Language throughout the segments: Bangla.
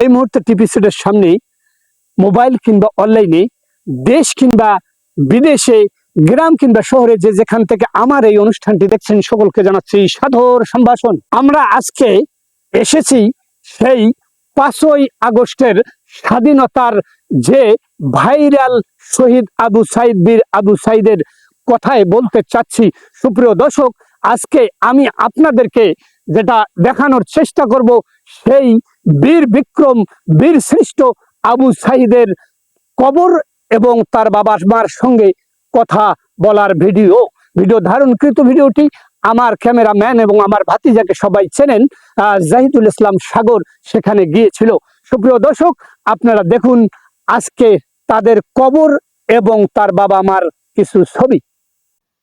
এই মুহূর্তে টিভি সেটের সামনে মোবাইল কিংবা অনলাইনে, দেশ কিংবা বিদেশে, গ্রাম কিংবা শহরে যে যেখান থেকে আমার এই অনুষ্ঠানটি দেখছেন, সকলকে জানাচ্ছি সাধর সম্ভাষণ। আমরা আজকে এসেছি সেই পাঁচই আগস্টের স্বাধীনতার যে ভাইরাল শহীদ আবু সাইদ বীর আবু সাইদের কথায় বলতে চাচ্ছি। সুপ্রিয় দর্শক, আজকে আমি আপনাদেরকে যেটা দেখানোর চেষ্টা করব সেই বীর বিক্রম, বীর শ্রেষ্ঠ আবু সাইদের কবর এবং তার বাবা মার সঙ্গে কথা বলার ভিডিও। ভিডিও ধারণকৃত ভিডিওটি আমার ক্যামেরাম্যান এবং আমার ভাতিজাকে সবাই চেনেন জাহিদুল ইসলাম সাগর সেখানে গিয়েছিল। সুপ্রিয় দর্শক, আপনারা দেখুন আজকে তাদের কবর এবং তার বাবা মার কিছু ছবি।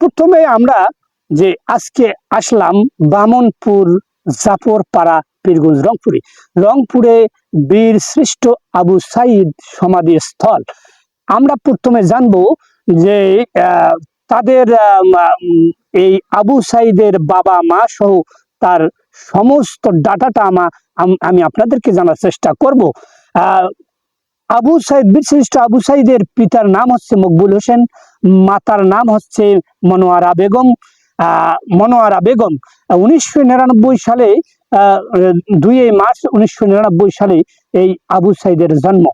প্রথমে আমরা যে আজকে আসলাম বামনপুর জাফরপাড়া পীরগঞ্জ রংপুরে। রংপুরে বীর শ্রেষ্ঠ আবু সাইদ সমাধি স্থল। আমরা প্রথমে জানব যে তাদের এই আবু সাইদের বাবা মা সহ তার সমস্ত ডাটাটা আমা আমি আপনাদেরকে জানার চেষ্টা করব। আবু সাইদ বীরশ্রেষ্ঠ আবু সাইদের পিতার নাম হচ্ছে মকবুল হোসেন মাতার নাম হচ্ছে মনোয়ারা বেগম। আহ, মনোয়ারা বেগম উনিশশো নিরানব্বই সালে দুই মার্চ উনিশশো নিরানব্বই সালে এই আবু সাইদের জন্ম।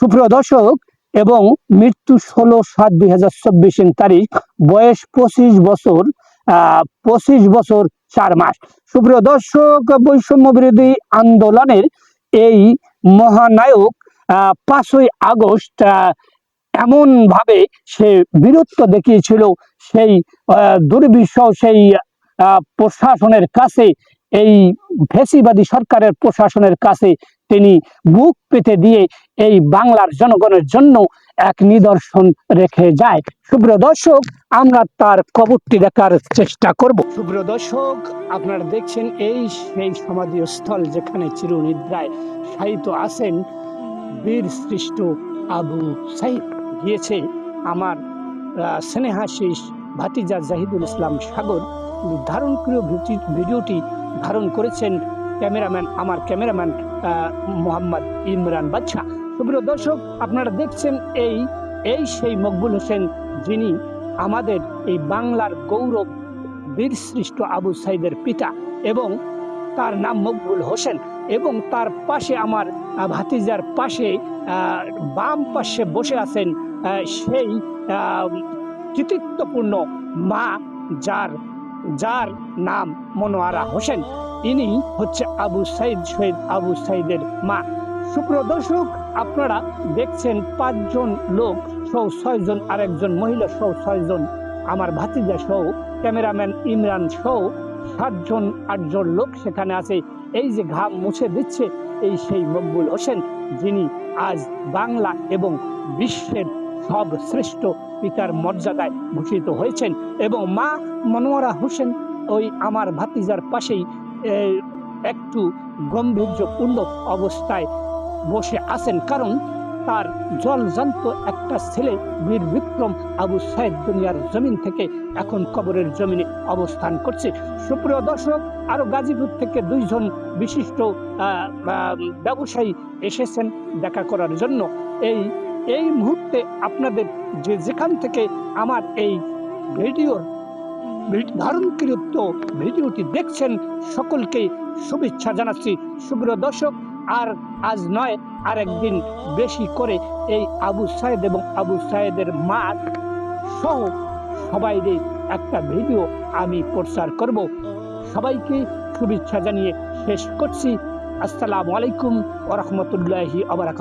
সুপ্রিয় দর্শক এবং মৃত্যু ষোলো সাত দুই হাজার চব্বিশ তারিখ বয়স পঁচিশ বছর পঁচিশ বছর চার মাস। সুপ্রিয় দর্শক বৈষম্য বিরোধী আন্দোলনের এই মহানায়ক পাঁচই আগস্ট এমন ভাবে সে বীরত্ব দেখিয়েছিল সেই আহ, দুর্বিষহ সেই প্রশাসনের কাছে এই ফেসিবাদী সরকারের প্রশাসনের কাছে তিনি বুক পেতে দিয়ে এই বাংলার জনগণের জন্য এক নিদর্শন রেখে যায়। সুপ্রিয় দর্শক, আমরা তার কবরটি দেখার চেষ্টা করব। সুপ্রিয় দর্শক, আপনারা দেখছেন এই সেই সমাধি স্থল যেখানে চিরনিদ্রায় শায়িত আছেন বীর সৃষ্ট আবু সাইদ। গিয়েছে আমার স্নেহাশিস ভাতিজা জাহিদুল ইসলাম সাগর। ভিটি- ভিডিওটি ধারণ করেছেন ক্যামেরাম্যান, আমার ক্যামেরাম্যান মোহাম্মদ ইমরান বাদশা সুপ্রিয় দর্শক, আপনারা দেখছেন এই এই সেই মকবুল হোসেন যিনি আমাদের এই বাংলার গৌরব বীর সৃষ্ট আবু সাইদের পিতা এবং তার নাম মকবুল হোসেন এবং তার পাশে আমার ভাতিজার পাশে বাম পাশে বসে আছেন সেই কৃতিত্বপূর্ণ মা যার যার নাম মনোয়ারা হোসেন। ইনি হচ্ছে আবু সাইদ শহীদ আবু সাইদের মা। সুপ্রিয় দর্শক আপনারা দেখছেন পাঁচজন লোক সহ ছয়জন আরেকজন মহিলা সহ ছয়জন। আমার ভাতিজা সহ, ক্যামেরাম্যান ইমরান সহ সাতজন, আটজন লোক সেখানে আছে। এই যে ঘাম মুছে দিচ্ছে এই সেই মকবুল হোসেন, যিনি আজ বাংলা এবং বিশ্বের সব শ্রেষ্ঠ পিতার মর্যাদায় ভূষিত হয়েছেন এবং মা মনোয়ারা হোসেন ওই আমার ভাতিজার পাশেই একটু গম্ভীর্যপূর্ণ অবস্থায় বসে আছেন। কারণ তার জলজান্ত একটা ছেলে বীর বিক্রম আবু সাহেব দুনিয়ার জমিন থেকে এখন কবরের জমিনে অবস্থান করছে। সুপ্রিয় দর্শক, আরও গাজীপুর থেকে দুইজন বিশিষ্ট ব্যবসায়ী এসেছেন দেখা করার জন্য। এই এই মুহূর্তে আপনাদের যে যেখান থেকে আমার এই ভিডিওর ধারণকৃত ভিডিওটি দেখছেন, সকলকে শুভেচ্ছা জানাচ্ছি। সুপ্রিয় দর্শক, আর আজ নয় আর একদিন বেশি করে এই আবু সাহেদ এবং আবু সাহেদের মা সহ সবাইরে একটা ভিডিও আমি প্রচার করব। সবাইকে শুভেচ্ছা জানিয়ে শেষ করছি। আসসালামু আলাইকুম ওরহমতুল্লাহি আবরাকাত